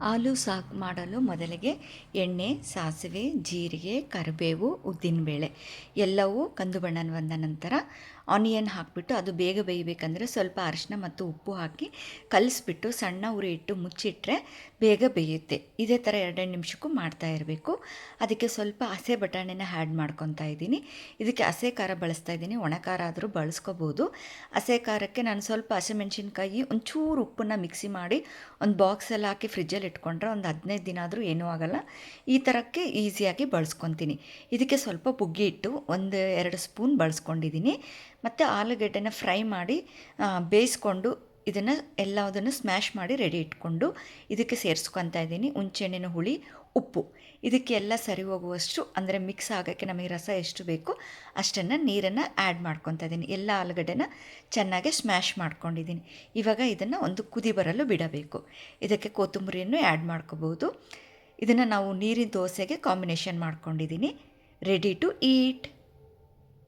ಆಲೂ ಸಾಕ್ ಮಾಡಲು ಮೊದಲಿಗೆ ಎಣ್ಣೆ, ಸಾಸಿವೆ, ಜೀರಿಗೆ, ಕರಿಬೇವು ಉದ್ದಿನಬೇಳೆ ಎಲ್ಲವೂ ಕಂದು ಬಣ್ಣ ಬಂದ ನಂತರ ಆನಿಯನ್ ಹಾಕಿಬಿಟ್ಟು ಅದು ಬೇಗ ಬೇಯಬೇಕಂದ್ರೆ ಸ್ವಲ್ಪ ಅರಿಶಿನ ಮತ್ತು ಉಪ್ಪು ಹಾಕಿ ಕಲಿಸ್ಬಿಟ್ಟು ಸಣ್ಣ ಉರಿ ಇಟ್ಟು ಮುಚ್ಚಿಟ್ರೆ ಬೇಗ ಬೇಯುತ್ತೆ. ಇದೇ ಥರ ಎರಡೆರಡು ನಿಮಿಷಕ್ಕೂ ಮಾಡ್ತಾ ಇರಬೇಕು. ಅದಕ್ಕೆ ಸ್ವಲ್ಪ ಹಸೆ ಬಟಾಣಿನ ಆ್ಯಡ್ ಮಾಡ್ಕೊತಾ ಇದ್ದೀನಿ. ಇದಕ್ಕೆ ಹಸೆ ಖಾರ ಬಳಸ್ತಾ ಇದ್ದೀನಿ. ಒಣ ಖಾರ ಆದರೂ ಬಳಸ್ಕೋಬೋದು. ಹಸೆ ಖಾರಕ್ಕೆ ನಾನು ಸ್ವಲ್ಪ ಹಸಿಮೆಣ್ಸಿನ್ಕಾಯಿ, ಒಂಚೂರು ಉಪ್ಪನ್ನು ಮಿಕ್ಸಿ ಮಾಡಿ ಒಂದು ಬಾಕ್ಸಲ್ಲಿ ಹಾಕಿ ಫ್ರಿಜ್ಜಲ್ಲಿ ಇಟ್ಕೊಂಡ್ರೆ ಒಂದು ಹದಿನೈದು ದಿನ ಆದರೂ ಏನೂ ಆಗೋಲ್ಲ. ಈ ಥರಕ್ಕೆ ಈಸಿಯಾಗಿ ಬಳಸ್ಕೊತೀನಿ. ಇದಕ್ಕೆ ಸ್ವಲ್ಪ ಬುಗ್ಗಿ ಇಟ್ಟು ಒಂದು ಎರಡು ಸ್ಪೂನ್ ಬಳಸ್ಕೊಂಡಿದ್ದೀನಿ. ಮತ್ತು ಆಲೂಗಡ್ಡೆನ ಫ್ರೈ ಮಾಡಿ ಬೇಯಿಸ್ಕೊಂಡು ಇದನ್ನು ಎಲ್ಲದನ್ನು ಸ್ಮ್ಯಾಶ್ ಮಾಡಿ ರೆಡಿ ಇಟ್ಕೊಂಡು ಇದಕ್ಕೆ ಸೇರಿಸ್ಕೊತಾ ಇದ್ದೀನಿ. ಹುಣಸೆಹಣ್ಣಿನ ಹುಳಿ, ಉಪ್ಪು. ಇದಕ್ಕೆ ಎಲ್ಲ ಸರಿ ಹೋಗುವಷ್ಟು ಅಂದರೆ ಮಿಕ್ಸ್ ಆಗೋಕ್ಕೆ ನಮಗೆ ರಸ ಎಷ್ಟು ಬೇಕು ಅಷ್ಟನ್ನು ನೀರನ್ನು ಆ್ಯಡ್ ಮಾಡ್ಕೊತಾ ಇದ್ದೀನಿ. ಎಲ್ಲ ಆಲೂಗಡ್ಡೆನ ಚೆನ್ನಾಗಿ ಸ್ಮ್ಯಾಶ್ ಮಾಡ್ಕೊಂಡಿದ್ದೀನಿ. ಇವಾಗ ಇದನ್ನು ಒಂದು ಕುದಿ ಬರಲು ಬಿಡಬೇಕು. ಇದಕ್ಕೆ ಕೊತ್ತಂಬರಿಯನ್ನು ಆ್ಯಡ್ ಮಾಡ್ಕೋಬೋದು. ಇದನ್ನು ನಾವು ನೀರಿನ ದೋಸೆಗೆ ಕಾಂಬಿನೇಷನ್ ಮಾಡ್ಕೊಂಡಿದ್ದೀನಿ. Ready to eat